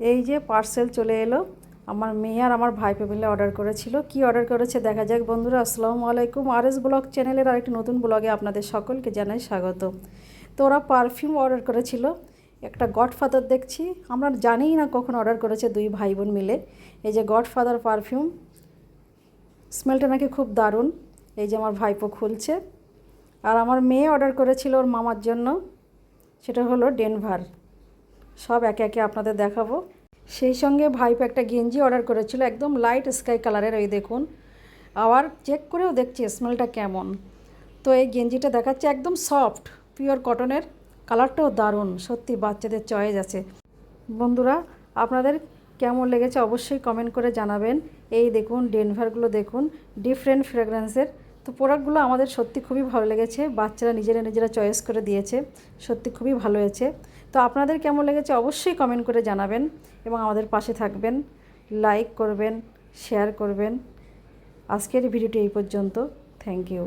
এই যে পার্সেল চলে এলো। আমার মেয়ে আর আমার ভাইপো মিলে অর্ডার করেছিল। কি অর্ডার করেছে দেখা যাক বন্ধুরা। আসসালামু আলাইকুম। আর এস ব্লগ চ্যানেলের আরেকটি নতুন ব্লগে আপনাদের সকলকে জানাই স্বাগত। তো ওরা পারফিউম অর্ডার করেছিল। একটা গডফাদার দেখছি। আমরা জানিই না কখন অর্ডার করেছে দুই ভাই বোন মিলে। এই যে গডফাদার পারফিউম স্মেলটা নাকি খুব দারুণ। এই যে আমার ভাইপো খুলছে। আর আমার মেয়ে অর্ডার করেছিল ওর মামার জন্য। সেটা হলো ডেনভার সব একে একে আপনাদের দেখাবো। সেই সঙ্গে ভাইপো একটা গেঞ্জি অর্ডার করেছিল, একদম লাইট স্কাই কালারের ওই দেখুন। আবার চেক করেও দেখছি স্মেলটা কেমন। তো এই গেঞ্জিটা দেখাচ্ছে একদম সফট পিওর কটনের কালারটাও দারুণ, সত্যি বাচ্চাদের চয়েস আছে। বন্ধুরা, আপনাদের কেমন লেগেছে অবশ্যই কমেন্ট করে জানাবেন। এই দেখুন ডেনভারগুলো দেখুন ডিফারেন্ট ফ্রেগরেন্সের তো প্রোডাক্টগুলো আমাদের সত্যি খুবই ভালো লেগেছে, বাচ্চারা নিজেরা নিজেরা চয়েস করে দিয়েছে, সত্যি খুবই ভালো হয়েছে। তো আপনাদের কেমন লেগেছে অবশ্যই কমেন্ট করে জানাবেন এবং আমাদের পাশে থাকবেন লাইক করবেন শেয়ার করবেন। আজকের ভিডিওটি এই পর্যন্ত থ্যাংক ইউ